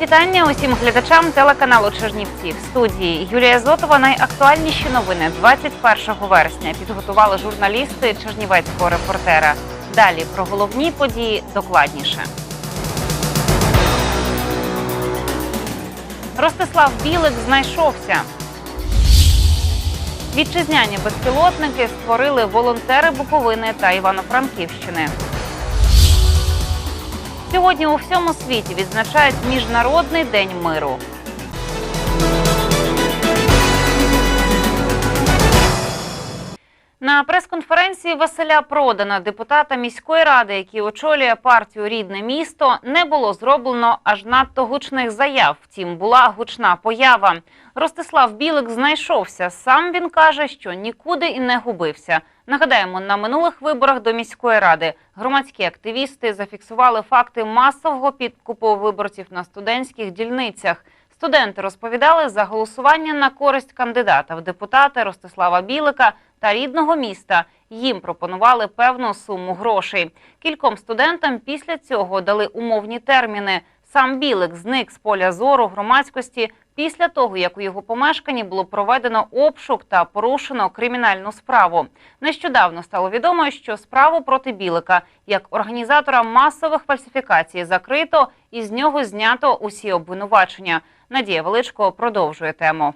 Вітання усім глядачам телеканалу Чернівці. В студії Юлія Зотова. Найактуальніші новини 21 вересня підготували журналісти Чернівецького репортера. Далі про головні події докладніше. Ростислав Білик знайшовся. Вітчизняні безпілотники створили волонтери Буковини та Івано-Франківщини. Сьогодні у всьому світі відзначають Міжнародний день миру. На прес-конференції Василя Продана, депутата міської ради, який очолює партію Рідне місто, не було зроблено аж надто гучних заяв. Втім, була гучна поява. Ростислав Білик знайшовся. Сам він каже, що нікуди і не губився. Нагадаємо, на минулих виборах до міської ради громадські активісти зафіксували факти масового підкупу виборців на студентських дільницях. Студенти розповідали за голосування на користь кандидата в депутати Ростислава Білика та рідного міста. Їм пропонували певну суму грошей. Кільком студентам після цього дали умовні терміни. Сам Білик зник з поля зору громадськості після того, як у його помешканні було проведено обшук та порушено кримінальну справу. Нещодавно стало відомо, що справу проти Білика як організатора масових фальсифікацій закрито і з нього знято усі обвинувачення. Надія Величко продовжує тему.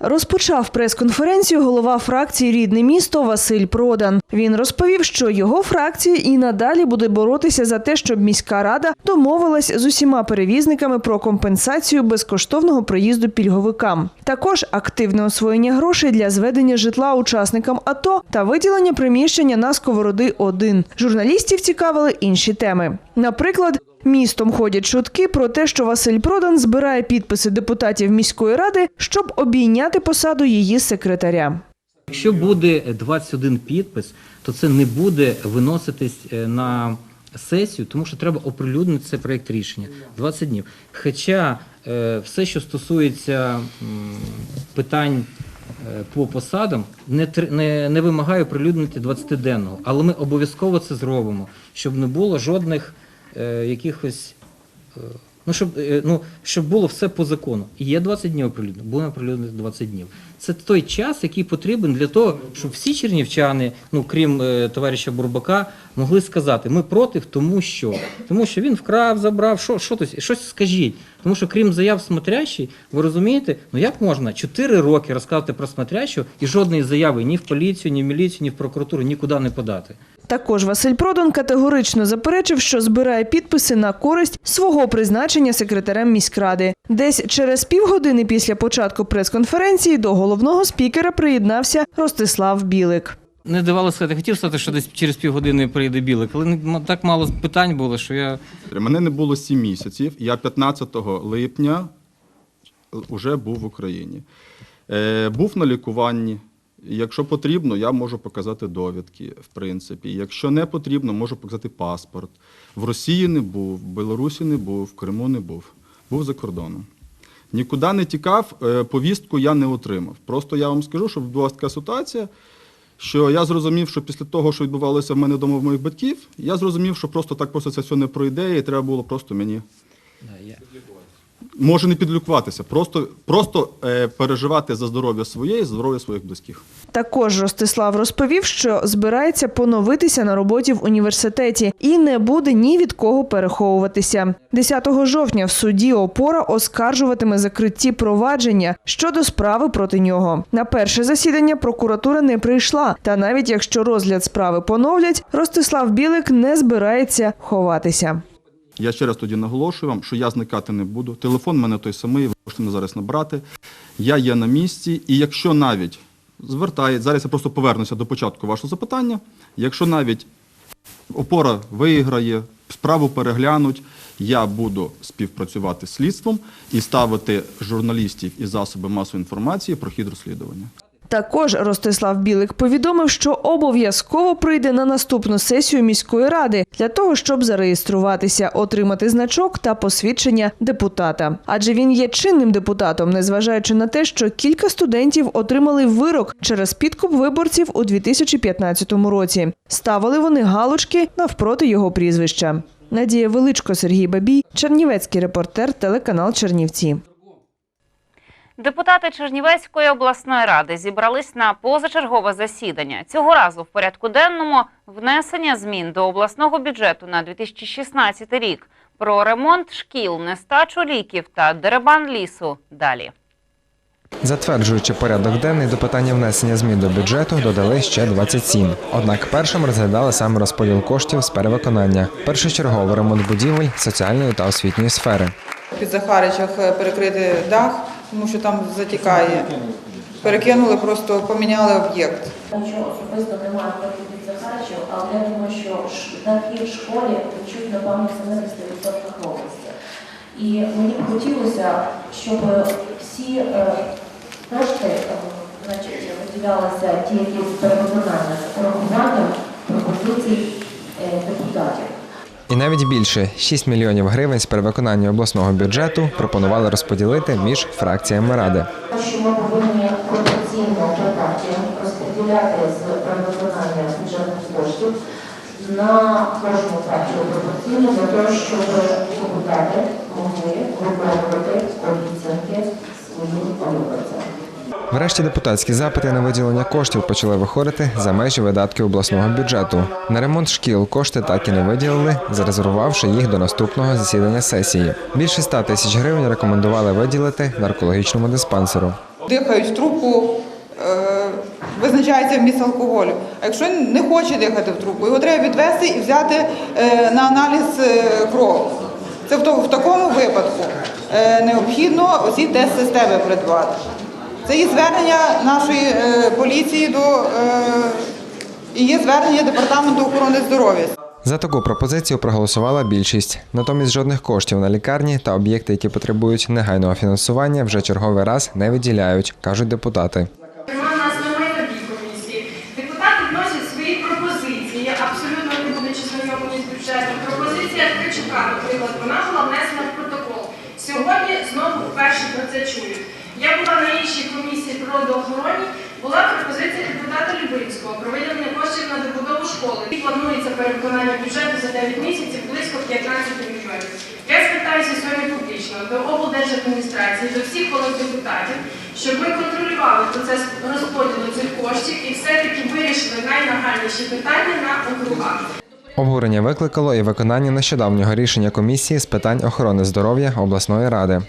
Розпочав прес-конференцію голова фракції Рідне місто Василь Продан. Він розповів, що його фракція і надалі буде боротися за те, щоб міська рада домовилась з усіма перевізниками про компенсацію безкоштовного проїзду пільговикам. Також активне освоєння грошей для зведення житла учасникам АТО та виділення приміщення на сковороди 1 Журналістів цікавили інші теми. Наприклад, Містом ходять чутки про те, що Василь Продан збирає підписи депутатів міської ради, щоб обійняти посаду її секретаря. Якщо буде 21 підпис, то це не буде виноситись е, на сесію, тому що треба оприлюднити цей проєкт рішення 20 днів. Хоча е, все, що стосується питань е, по посадам, не, не, не вимагає оприлюднити 20-денного, але ми обов'язково це зробимо, щоб не було жодних е, якихось. е, Ну, щоб, е, ну, щоб було все по закону. І є 20 днів оприлюднено, будемо оприлюднити 20 днів. Це той час, який потрібен для того, щоб всі чернівчани, ну крім е, товариша Бурбака, могли сказати, ми проти, тому що. Тому що він вкрав, забрав, що, що тось- щось скажіть. Тому що крім заяв смотрящий, ви розумієте, ну як можна 4 роки розказувати про смотрящого і жодної заяви ні в поліцію, ні в міліцію, ні в прокуратуру нікуди не подати. Також Василь Продан категорично заперечив, що збирає підписи на користь свого призначення секретарем міськради. Десь через півгодини після початку прес-конференції до головного спікера приєднався Ростислав Білик. Не давало сказати, хотів сказати, що десь через півгодини прийде білик, але так мало питань було, що я. Мене не було 7 місяців. Я 15 липня вже був в Україні. Е, був на лікуванні. Якщо потрібно, я можу показати довідки, в принципі. Якщо не потрібно, можу показати паспорт. В Росії не був, в Білорусі не був, в Криму не був. Був за кордоном. Нікуди не тікав, е, повістку я не отримав. Просто я вам скажу, що відбулася така ситуація, що я зрозумів, що після того, що відбувалося в мене вдома в моїх батьків, я зрозумів, що просто так просто це все не пройде, і треба було просто мені може не підлікуватися, просто, просто е, переживати за здоров'я своє і здоров'я своїх близьких. Також Ростислав розповів, що збирається поновитися на роботі в університеті і не буде ні від кого переховуватися. 10 жовтня в суді опора оскаржуватиме закритті провадження щодо справи проти нього. На перше засідання прокуратура не прийшла. Та навіть якщо розгляд справи поновлять, Ростислав Білик не збирається ховатися. Я ще раз тоді наголошую вам, що я зникати не буду. Телефон в мене той самий, ви можете мене зараз набрати. Я є на місці, і якщо навіть звертає, зараз я просто повернуся до початку вашого запитання. Якщо навіть опора виграє, Справу переглянуть. Я буду співпрацювати з слідством і ставити журналістів і засоби масової інформації про хід розслідування. Також Ростислав Білик повідомив, що обов'язково прийде на наступну сесію міської ради для того, щоб зареєструватися, отримати значок та посвідчення депутата. Адже він є чинним депутатом, незважаючи на те, що кілька студентів отримали вирок через підкуп виборців у 2015 році. Ставили вони галочки навпроти його прізвища. Надія Величко, Сергій Бабій, Чернівецький репортер, телеканал Чернівці. Депутати Чернівецької обласної ради зібрались на позачергове засідання. Цього разу в порядку денному внесення змін до обласного бюджету на 2016 рік про ремонт шкіл, нестачу ліків та деребан лісу. Далі. Затверджуючи порядок денний до питання внесення змін до бюджету, додали ще 27. Однак першим розглядали саме розподіл коштів з перевиконання, першочергово ремонт будівель соціальної та освітньої сфери. Під Захаричах е, перекрити дах, тому що там затікає. Перекинули, просто поміняли об'єкт. Нічого особисто немає проти від Захаричів, але я думаю, що дахи в школі чуть, напевно, 70% області. І мені б хотілося, щоб всі е, кошти е, виділялися ті, які з перевиконання з пропозицій е, депутатів. І навіть більше 6 мільйонів гривень з перевиконання обласного бюджету пропонували розподілити між фракціями ради. Що ми повинні пропорційно податки розподіляти з перевиконання бюджетних коштів на кожну фракцію пропорційно для того, щоб депутати могли виконувати обіцянки своїм виборцям. Врешті депутатські запити на виділення коштів почали виходити за межі видатків обласного бюджету. На ремонт шкіл кошти так і не виділили, зарезервувавши їх до наступного засідання сесії. Більше 100 тисяч гривень рекомендували виділити наркологічному диспансеру. Дихають трубку, е, визначається вміст алкоголю. А якщо не хоче дихати в трубку, його треба відвести і взяти е, на аналіз е, кров. Це в, такому випадку необхідно оці тест-системи придбати. Це є звернення нашої е, поліції до е, і є звернення департаменту охорони здоров'я. За таку пропозицію проголосувала більшість. Натомість жодних коштів на лікарні та об'єкти, які потребують негайного фінансування, вже черговий раз не виділяють, кажуть депутати. Зокрема, у нас на майновій комісії депутати вносять свої пропозиції, абсолютно не будучи знайомі з бюджетом. Пропозиція Ткачука, наприклад, вона була внесена в протокол. Сьогодні знову вперше про це чую. Я була на іншій комісії природоохороні, була пропозиція депутата Любинського про виділення коштів на добудову школи. І планується перевиконання бюджету за 9 місяців близько 15 мільйонів. Я звертаюся сьогодні публічно до облдержадміністрації, до всіх колег депутатів, щоб ми контролювали процес розподілу цих коштів і все-таки вирішили найнагальніші питання на округах. Обурення викликало і виконання нещодавнього рішення комісії з питань охорони здоров'я обласної ради.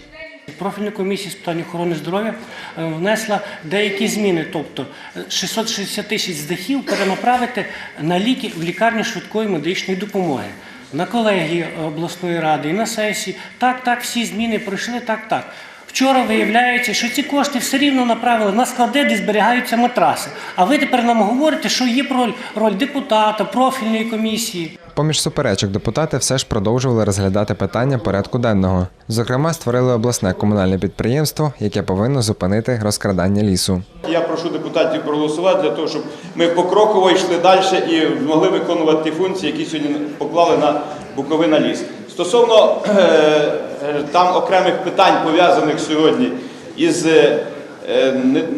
Профільна комісія з питань охорони здоров'я е, внесла деякі зміни, тобто е, 660 тисяч з дахів перенаправити на ліки в лікарню швидкої медичної допомоги. На колегії обласної ради і на сесії. Так, так, всі зміни пройшли, так, так. Вчора виявляється, що ці кошти все рівно направили на склади, де зберігаються матраси. А ви тепер нам говорите, що є роль, роль депутата, профільної комісії. Поміж суперечок депутати все ж продовжували розглядати питання порядку денного. Зокрема, створили обласне комунальне підприємство, яке повинно зупинити розкрадання лісу. Я прошу депутатів проголосувати для того, щоб ми покроково йшли далі і могли виконувати ті функції, які сьогодні поклали на Буковина ліс. Стосовно е, е, там окремих питань, пов'язаних сьогодні із е,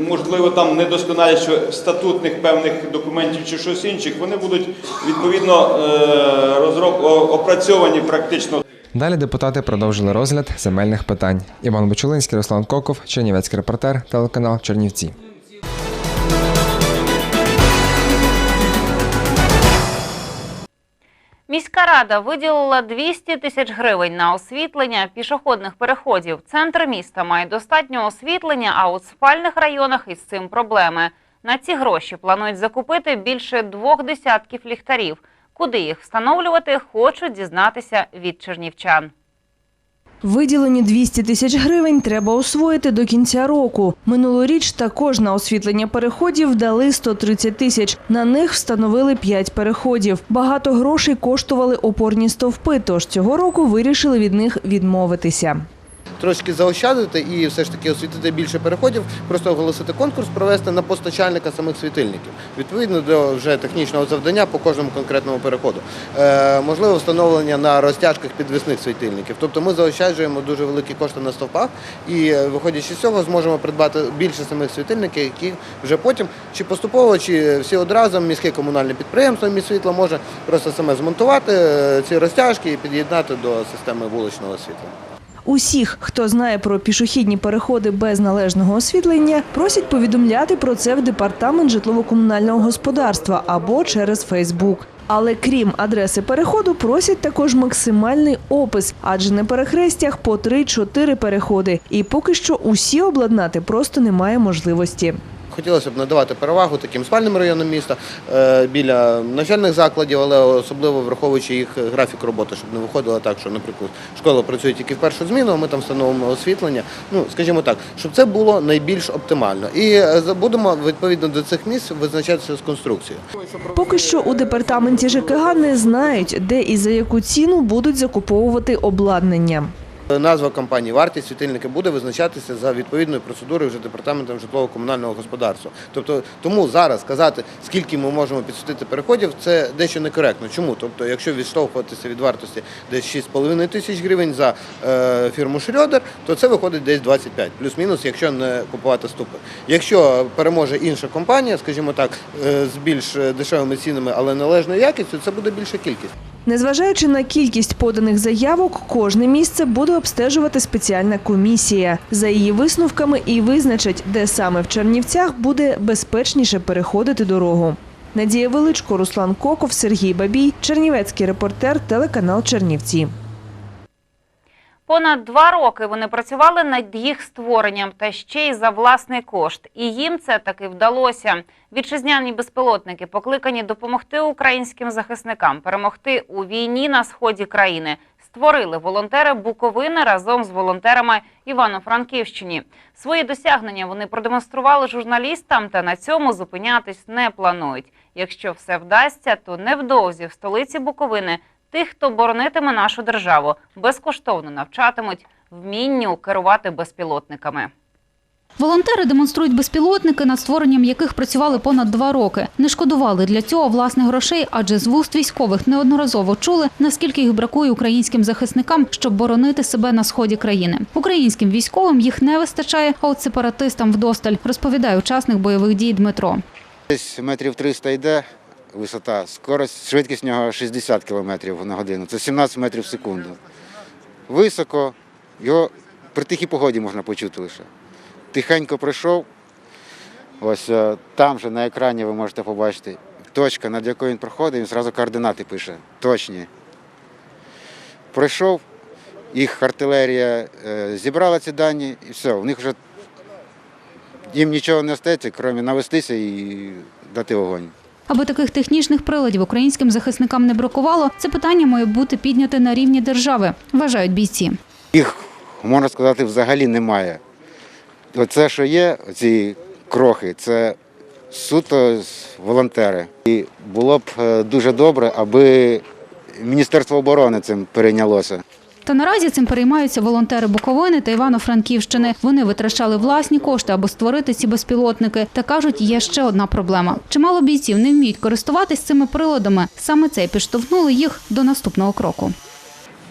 можливо там недосконалістю статутних певних документів чи щось інших, вони будуть відповідно е, розроб, опрацьовані практично Далі депутати продовжили розгляд земельних питань. Іван Бочулинський, Руслан Коков, Чернівецький репортер, телеканал Чернівці. Міська рада виділила 200 тисяч гривень на освітлення пішохідних переходів. Центр міста має достатньо освітлення, а у спальних районах із цим проблеми. На ці гроші планують закупити більше двох десятків ліхтарів. Куди їх встановлювати, хочуть дізнатися від чернівчан. Виділені 200 тисяч гривень треба освоїти до кінця року. Минулоріч також на освітлення переходів дали 130 тисяч. На них встановили 5 переходів. Багато грошей коштували опорні стовпи, тож цього року вирішили від них відмовитися. Трошки заощадити і все ж таки освітити більше переходів, просто оголосити конкурс, провести на постачальника самих світильників, відповідно до вже технічного завдання по кожному конкретному переходу. Е, можливо, встановлення на розтяжках підвісних світильників. Тобто ми заощаджуємо дуже великі кошти на стовпах і, е, виходячи з цього, зможемо придбати більше самих світильників, які вже потім чи поступово, чи всі одразу міське комунальне підприємство «Міськсвітло» може просто саме змонтувати е, ці розтяжки і під'єднати до системи вуличного освітлення. Усіх, хто знає про пішохідні переходи без належного освітлення, просять повідомляти про це в департамент житлово-комунального господарства або через Фейсбук. Але крім адреси переходу, просять також максимальний опис, адже на перехрестях по 3-4 переходи. І поки що усі обладнати просто немає можливості. Хотілося б надавати перевагу таким спальним районам міста е, біля навчальних закладів, але особливо враховуючи їх графік роботи, щоб не виходило так, що, наприклад, школа працює тільки в першу зміну, а ми там встановимо освітлення. Ну, скажімо так, щоб це було найбільш оптимально. І е, будемо відповідно до цих місць визначатися з конструкцією. Поки що у департаменті ЖКГ не знають, де і за яку ціну будуть закуповувати обладнання. Назва компанії, вартість світильника буде визначатися за відповідною процедурою вже департаментом житлово-комунального господарства. Тобто тому зараз сказати, скільки ми можемо підсвітити переходів, це дещо некоректно. Чому? Тобто, якщо відштовхуватися від вартості десь 6,5 тисяч гривень за е, фірму Шрьодер, то це виходить десь 25, плюс-мінус, якщо не купувати ступи. Якщо переможе інша компанія, скажімо так, е, з більш е, дешевими цінами, але належною якістю, це буде більша кількість. Незважаючи на кількість поданих заявок, кожне місце буде обстежувати спеціальна комісія. За її висновками і визначать, де саме в Чернівцях буде безпечніше переходити дорогу. Надія Величко, Руслан Коков, Сергій Бабій, Чернівецький репортер, телеканал Чернівці. Понад два роки вони працювали над їх створенням та ще й за власний кошт. І їм це таки вдалося. Вітчизняні безпілотники покликані допомогти українським захисникам перемогти у війні на сході країни. Створили волонтери Буковини разом з волонтерами Івано-Франківщині. Свої досягнення вони продемонстрували журналістам та на цьому зупинятись не планують. Якщо все вдасться, то невдовзі в столиці Буковини тих, хто боронитиме нашу державу, безкоштовно навчатимуть вмінню керувати безпілотниками. Волонтери демонструють безпілотники, над створенням яких працювали понад два роки. Не шкодували для цього власних грошей, адже з вуст військових неодноразово чули, наскільки їх бракує українським захисникам, щоб боронити себе на сході країни. Українським військовим їх не вистачає, а от сепаратистам вдосталь, розповідає учасник бойових дій Дмитро. Десь метрів 300 йде висота, скорость, швидкість нього 60 км на годину. Це 17 метрів в секунду. Високо, його при тихій погоді можна почути лише. Тихенько прийшов. Ось е, там же на екрані ви можете побачити точка, над якою він проходить, він одразу координати пише. Точні. Пройшов, їх артилерія е, зібрала ці дані і все, у них вже їм нічого не остається, крім навестися і дати вогонь. Аби таких технічних приладів українським захисникам не бракувало, це питання має бути підняте на рівні держави, вважають бійці. Їх, можна сказати, взагалі немає. Оце, що є, ці крохи, це суто волонтери. І було б е, дуже добре, аби Міністерство оборони цим перейнялося. Та наразі цим переймаються волонтери Буковини та Івано-Франківщини. Вони витрачали власні кошти, аби створити ці безпілотники. Та кажуть, є ще одна проблема. Чимало бійців не вміють користуватись цими приладами. Саме це підштовхнуло їх до наступного кроку.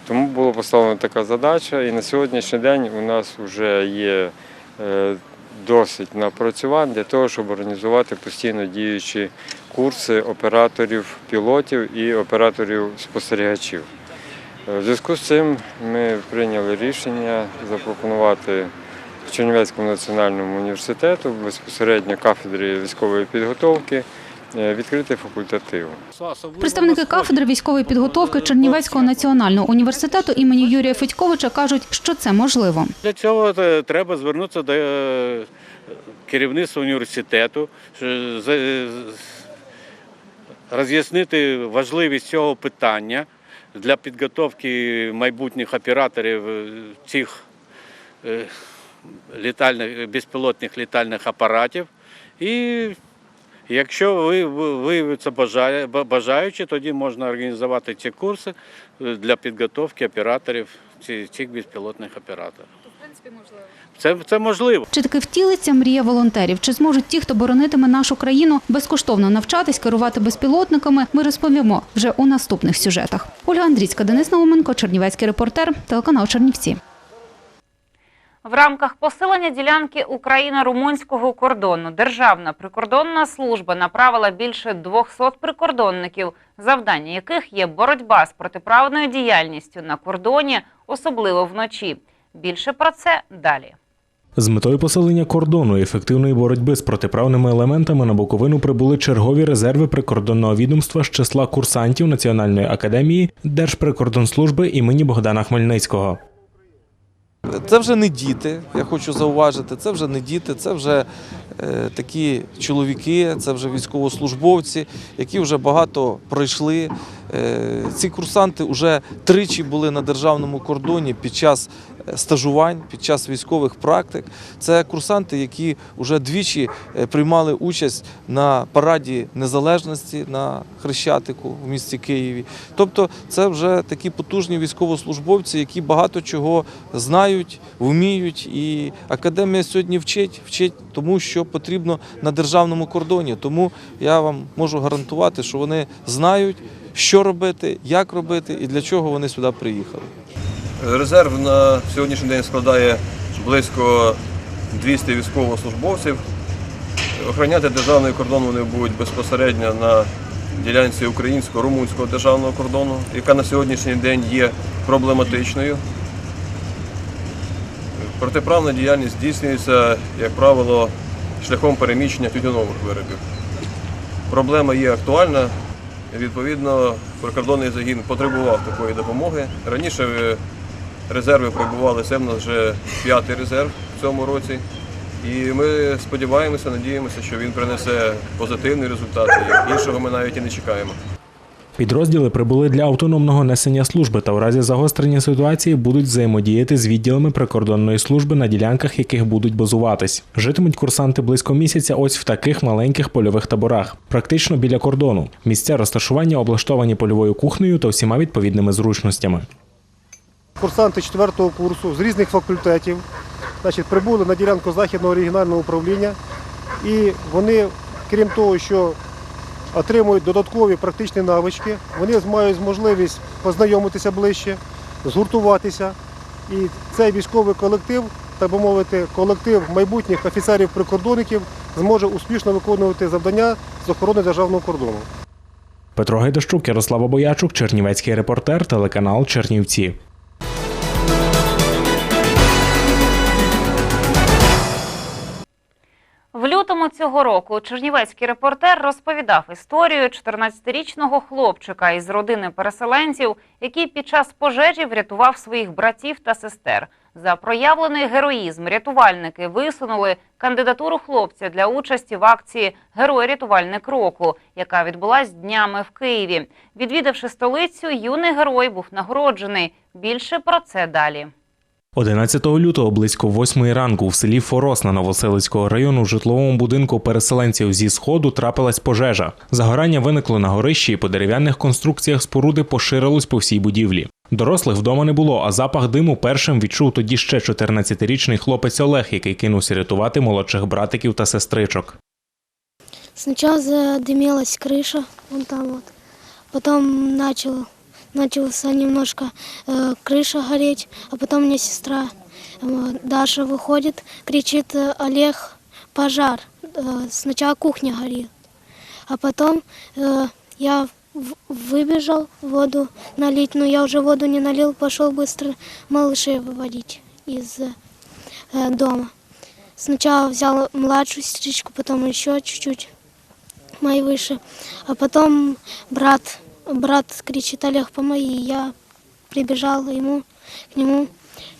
Тому була поставлена така задача, і на сьогоднішній день у нас вже є досить напрацювань для того, щоб організувати постійно діючі курси операторів пілотів і операторів спостерігачів. Е, В зв'язку з цим ми прийняли рішення запропонувати Чернівецькому національному університету безпосередньо кафедрі військової підготовки е, відкрити факультатив. Представники кафедри військової підготовки Чернівецького національного університету імені Юрія Федьковича кажуть, що це можливо. Для цього е, треба звернутися до е, керівництва університету, роз'яснити важливість цього питання, для підготовки майбутніх операторів е, цих е, літальних, безпілотних літальних апаратів. І якщо ви ви- виявиться бажаючі, тоді можна організувати ці курси е, для підготовки операторів цих безпілотних операторів. Це, це можливо. Чи таки втілиться мрія волонтерів? Чи зможуть ті, хто боронитиме нашу країну, безкоштовно навчатись керувати безпілотниками? Ми розповімо вже у наступних сюжетах. Ольга Андрійська, Денис Науменко, Чернівецький репортер, телеканал Чернівці. В рамках посилення ділянки Україно-румунського кордону Державна прикордонна служба направила більше 200 прикордонників, завдання яких є боротьба з протиправною діяльністю на кордоні, особливо вночі. Більше про це далі. З метою посилення кордону і ефективної боротьби з протиправними елементами на Буковину прибули чергові резерви прикордонного відомства з числа курсантів Національної академії Держприкордонслужби імені Богдана Хмельницького. Це вже не діти, я хочу зауважити. Це вже не діти, це вже е, такі чоловіки, це вже військовослужбовці, які вже багато пройшли. Е, ці курсанти вже тричі були на державному кордоні під час стажувань, під час військових практик. Це курсанти, які вже двічі е, приймали участь на параді незалежності на Хрещатику в місті Києві. Тобто, це вже такі потужні військовослужбовці, які багато чого знають, вміють. І академія сьогодні вчить, вчить тому, що потрібно на державному кордоні. Тому я вам можу гарантувати, що вони знають, що робити, як робити і для чого вони сюди приїхали. Резерв на сьогоднішній день складає близько 200 військовослужбовців. Охороняти державний кордон вони будуть безпосередньо на ділянці українсько-румунського державного кордону, яка на сьогоднішній день є проблематичною. Протиправна діяльність здійснюється, як правило, шляхом переміщення тютюнових виробів. Проблема є актуальна. Відповідно, прикордонний загін потребував такої допомоги. Раніше е, резерви прибували, це в нас вже п'ятий резерв в цьому році. І ми сподіваємося, надіємося, що він принесе позитивний результат. Іншого ми навіть і не чекаємо. Підрозділи прибули для автономного несення служби та у разі загострення ситуації будуть взаємодіяти з відділами прикордонної служби на ділянках, яких будуть базуватись. Житимуть курсанти близько місяця ось в таких маленьких польових таборах, практично біля кордону. Місця розташування облаштовані польовою кухнею та всіма відповідними зручностями. Курсанти 4 курсу з різних факультетів значить, прибули на ділянку Західного регіонального управління і вони, крім того, що отримують додаткові практичні навички, вони мають можливість познайомитися ближче, згуртуватися. І цей військовий колектив, так би мовити, колектив майбутніх офіцерів-прикордонників зможе успішно виконувати завдання з охорони державного кордону. Петро Гайдащук, Ярослава Боячук, Чернівецький репортер, телеканал Чернівці. Лютому цього року чернівецький репортер розповідав історію 14-річного хлопчика із родини переселенців, який під час пожежі врятував своїх братів та сестер. За проявлений героїзм рятувальники висунули кандидатуру хлопця для участі в акції Герой рятувальник року, яка відбулась днями в Києві. Відвідавши столицю, юний герой був нагороджений. Більше про це далі. 11 лютого близько 8 ранку в селі Форосна Новоселицького району в житловому будинку переселенців зі сходу трапилась пожежа. Загорання виникло на горищі і по дерев'яних конструкціях споруди поширилось по всій будівлі. Дорослих вдома не було, а запах диму першим відчув тоді ще 14-річний хлопець Олег, який кинувся рятувати молодших братиків та сестричок. Сначала задымилась крыша, вон там вот. Потом начал, начался немножко э, крыша гореть, а потом меня сестра э, Даша выходит, кричит э, Олег, пожар. Э, сначала кухня горит, а потом э, я выбежал воду налить, но я уже воду не налил, пошел быстро малышей выводить из э, дома. Сначала взял младшую сестричку, потом еще чуть-чуть мои выше. А потом брат, брат кричит, Олег, помоги. Я прибежал ему, к нему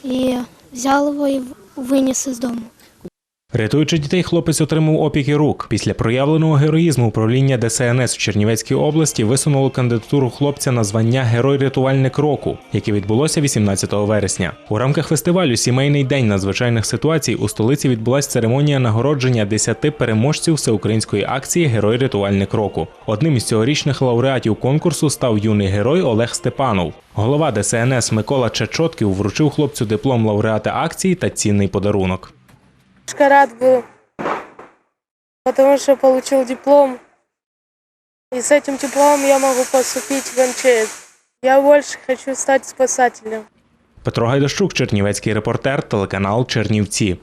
и взял его и вынес из дома. Рятуючи дітей, хлопець отримав опіки рук. Після проявленого героїзму управління ДСНС в Чернівецькій області висунуло кандидатуру хлопця на звання Герой-рятувальник року, яке відбулося 18 вересня. У рамках фестивалю Сімейний день надзвичайних ситуацій у столиці відбулася церемонія нагородження 10 переможців всеукраїнської акції Герой-рятувальник року. Одним із цьогорічних лауреатів конкурсу став юний герой Олег Степанов. Голова ДСНС Микола Чечотків вручив хлопцю диплом лауреата акції та цінний подарунок. Рад был, потому что получил диплом. И с этим дипломом я могу поступить в МЧС. Я больше хочу стать спасателем. Петро Гайдащук, Чернівецький репортер, телеканал Чернівці.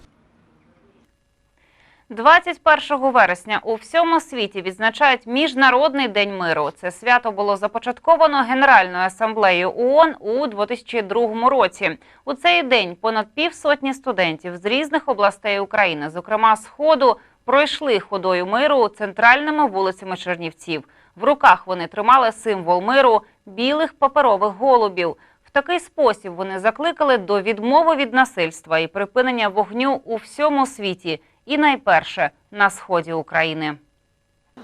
21 вересня у всьому світі відзначають Міжнародний день миру. Це свято було започатковано Генеральною асамблеєю ООН у 2002 році. У цей день понад півсотні студентів з різних областей України, зокрема Сходу, пройшли ходою миру центральними вулицями Чернівців. В руках вони тримали символ миру білих паперових голубів. В такий спосіб вони закликали до відмови від насильства і припинення вогню у всьому світі, і найперше на сході України.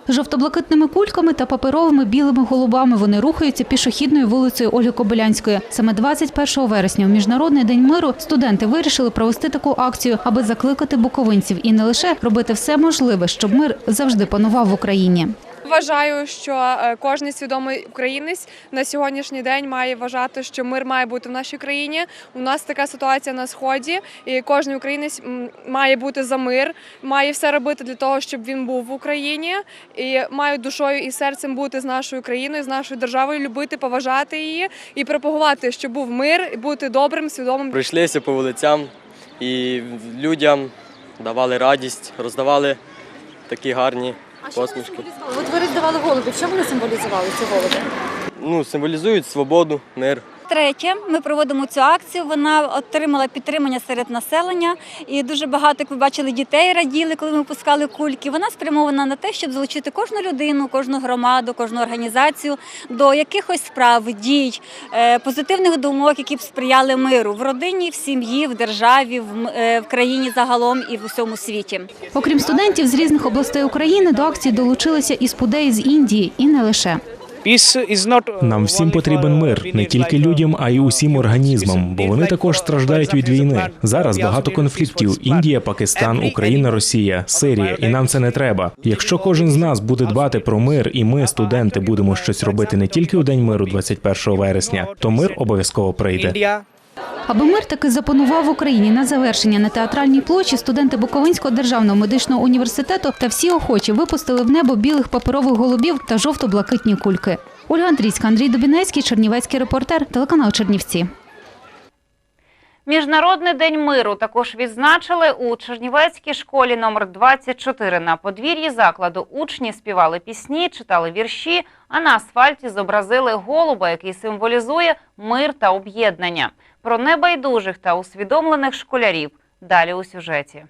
Жовто-блакитними кульками та паперовими білими голубами вони рухаються пішохідною вулицею Ольги Кобилянської. Саме 21 вересня, у міжнародний день миру, студенти вирішили провести таку акцію, аби закликати буковинців і не лише робити все можливе, щоб мир завжди панував в Україні. Вважаю, що е, кожен свідомий українець на сьогоднішній день має вважати, що мир має бути в нашій країні. У нас така ситуація на сході, і кожен українець має бути за мир, має все робити для того, щоб він був в Україні, і має душою і серцем бути з нашою країною, з нашою державою, любити, поважати її і пропагувати, щоб був мир, і бути добрим, свідомим. Пройшлися по вулицям і людям давали радість, роздавали такі гарні посмішки. От ви роздавали голуби. Що вони символізували ці голуби? Ну, символізують свободу, мир. Третє, ми проводимо цю акцію. Вона отримала підтримання серед населення, і дуже багато, як ви бачили, дітей раділи, коли ми пускали кульки. Вона спрямована на те, щоб залучити кожну людину, кожну громаду, кожну організацію до якихось справ, дій, е, позитивних думок, які б сприяли миру в родині, в сім'ї, в державі, е, в країні загалом і в усьому світі. Окрім студентів з різних областей України, до акції долучилися і спудеї з Індії, і не лише. Нам всім потрібен мир не тільки людям, а й усім організмам, бо вони також страждають від війни. Зараз багато конфліктів: Індія, Пакистан, Україна, Росія, Сирія, і нам це не треба. Якщо кожен з нас буде дбати про мир, і ми, студенти, будемо щось робити не тільки у день миру, 21 вересня, то мир обов'язково прийде. Аби мир таки запанував в Україні на завершення на театральній площі, студенти Буковинського державного медичного університету та всі охочі випустили в небо білих паперових голубів та жовто-блакитні кульки. Ольга Андрійська, Андрій Добінецький, Чернівецький репортер, телеканал Чернівці. Міжнародний день миру також відзначили у Чернівецькій школі номер 24 На подвір'ї закладу учні співали пісні, читали вірші, а на асфальті зобразили голуба, який символізує мир та об'єднання. Про небайдужих та усвідомлених школярів далі у сюжеті.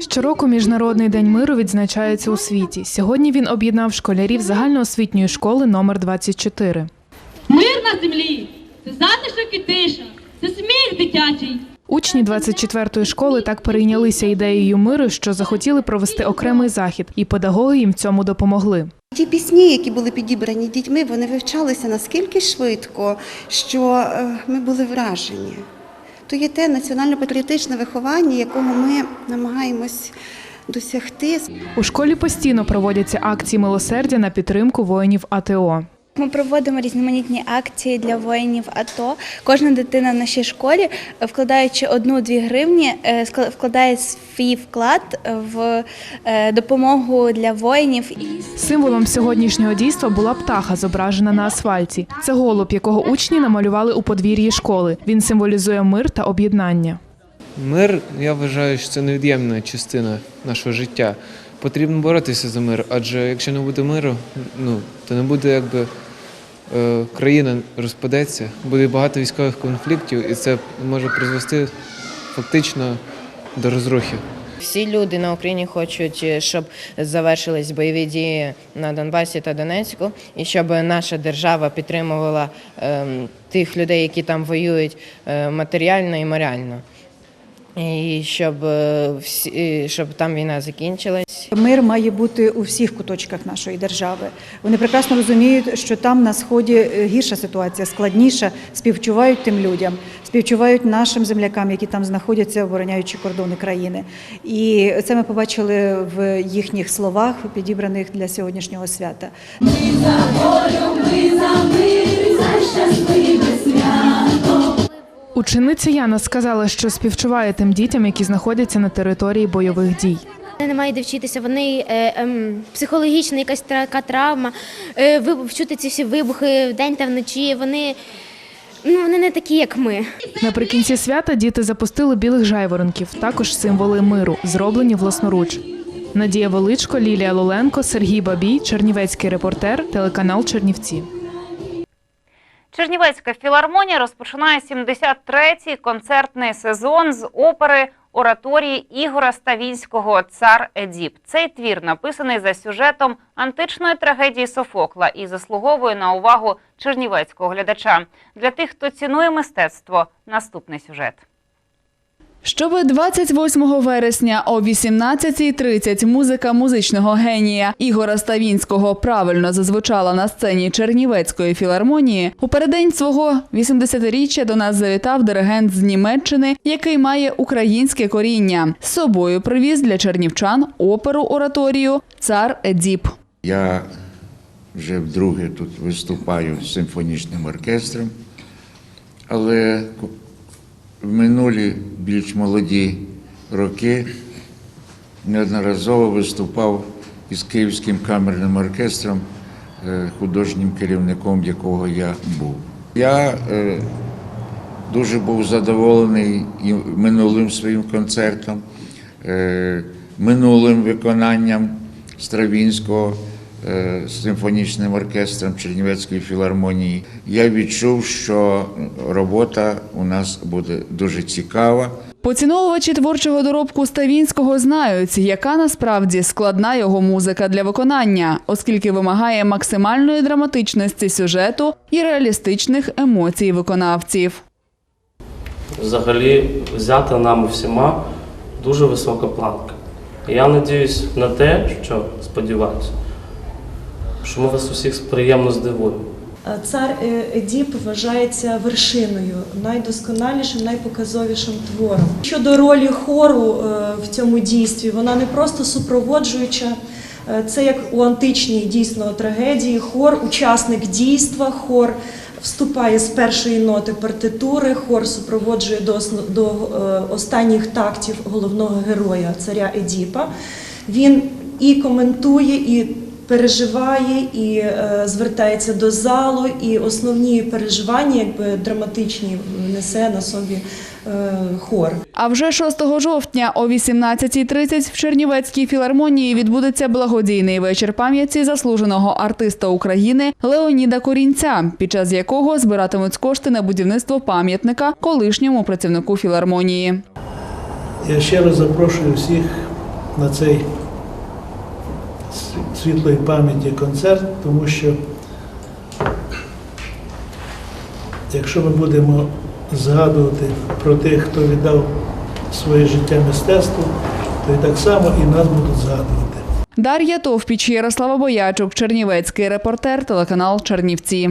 Щороку Міжнародний день миру відзначається у світі. Сьогодні він об'єднав школярів загальноосвітньої школи номер 24. Мир на землі це затишок і тиша, це сміх дитячий. Учні 24-ї школи так перейнялися ідеєю миру, що захотіли провести окремий захід, і педагоги їм в цьому допомогли. Ті пісні, які були підібрані дітьми, вони вивчалися наскільки швидко, що е, ми були вражені. То є те національно-патріотичне виховання, якого ми намагаємось досягти. У школі постійно проводяться акції милосердя на підтримку воїнів АТО. Ми проводимо різноманітні акції для воїнів АТО. Кожна дитина в нашій школі, е, вкладаючи одну-дві гривні, е, вкладає свій вклад в е, допомогу для воїнів. Символом сьогоднішнього дійства була птаха, зображена на асфальті. Це голуб, якого учні намалювали у подвір'ї школи. Він символізує мир та об'єднання. Мир, я вважаю, що це невід'ємна частина нашого життя. Потрібно боротися за мир, адже якщо не буде миру, ну то не буде якби країна розпадеться, буде багато військових конфліктів, і це може призвести фактично до розрухи. Всі люди на Україні хочуть, е, щоб завершились бойові дії на Донбасі та Донецьку, і щоб наша держава підтримувала ем, тих людей, які там воюють е, матеріально і морально. І щоб, е, всі, щоб там війна закінчилась. Мир має бути у всіх куточках нашої держави. Вони прекрасно розуміють, що там на сході е, гірша ситуація, складніша, співчувають тим людям, співчувають нашим землякам, які там знаходяться, обороняючи кордони країни. І це ми побачили в їхніх словах, підібраних для сьогоднішнього свята. Учениця Яна сказала, що співчуває тим дітям, які знаходяться на території бойових дій. Вони не мають де вчитися, вони е, ем, психологічна якась така травма, е, вибух, чути ці всі вибухи вдень та вночі. Вони, ну, вони не такі, як ми. Наприкінці свята діти запустили білих жайворонків, також символи миру, зроблені власноруч. Надія Величко, Лілія Лоленко, Сергій Бабій, Чернівецький репортер, телеканал Чернівці. Чернівецька філармонія розпочинає 73-й концертний сезон з опери ораторії Ігора Ставінського Цар Едіп. Цей твір написаний за сюжетом античної трагедії Софокла і заслуговує на увагу чернівецького глядача. Для тих, хто цінує мистецтво, наступний сюжет. Щоби 28 вересня о 18.30 музика музичного генія Ігора Ставінського правильно зазвучала на сцені Чернівецької філармонії, у переддень свого 80-річчя до нас завітав диригент з Німеччини, який має українське коріння. З собою привіз для чернівчан оперу ораторію Цар Едіп. Я вже вдруге тут виступаю з симфонічним оркестром, але в минулі більш молоді роки неодноразово виступав із Київським камерним оркестром, е, художнім керівником якого я був. Я е, дуже був задоволений і минулим своїм концертом, е, минулим виконанням Стравінського з симфонічним оркестром Чернівецької філармонії. Я відчув, що робота у нас буде дуже цікава. Поціновувачі творчого доробку Ставінського знають, яка насправді складна його музика для виконання, оскільки вимагає максимальної драматичності сюжету і реалістичних емоцій виконавців. взагалі взята нами всіма дуже висока планка. Я надіюсь на те, що сподіваюся, що ми вас усіх приємно здивуємо. Цар е, Едіп вважається вершиною, найдосконалішим, найпоказовішим твором. Щодо ролі хору е, в цьому дійстві, вона не просто супроводжуюча. е, Це як у античній дійсно трагедії. Хор, учасник дійства, хор вступає з першої ноти партитури, хор супроводжує до, до е, останніх тактів головного героя, царя Едіпа. Він і коментує, і переживає, і е, звертається до залу, і основні переживання, якби драматичні, несе на собі е, хор. А вже 6 жовтня о 18.30 в Чернівецькій філармонії відбудеться благодійний вечір пам'яті заслуженого артиста України Леоніда Корінця, під час якого збиратимуть кошти на будівництво пам'ятника колишньому працівнику філармонії. Я ще раз запрошую всіх на цей світлої пам'яті концерт, тому що якщо ми будемо згадувати про тих, хто віддав своє життя мистецтву, то і так само і нас будуть згадувати. Дар'я Товпіч, Ярослава Боячук, Чернівецький репортер, телеканал Чернівці.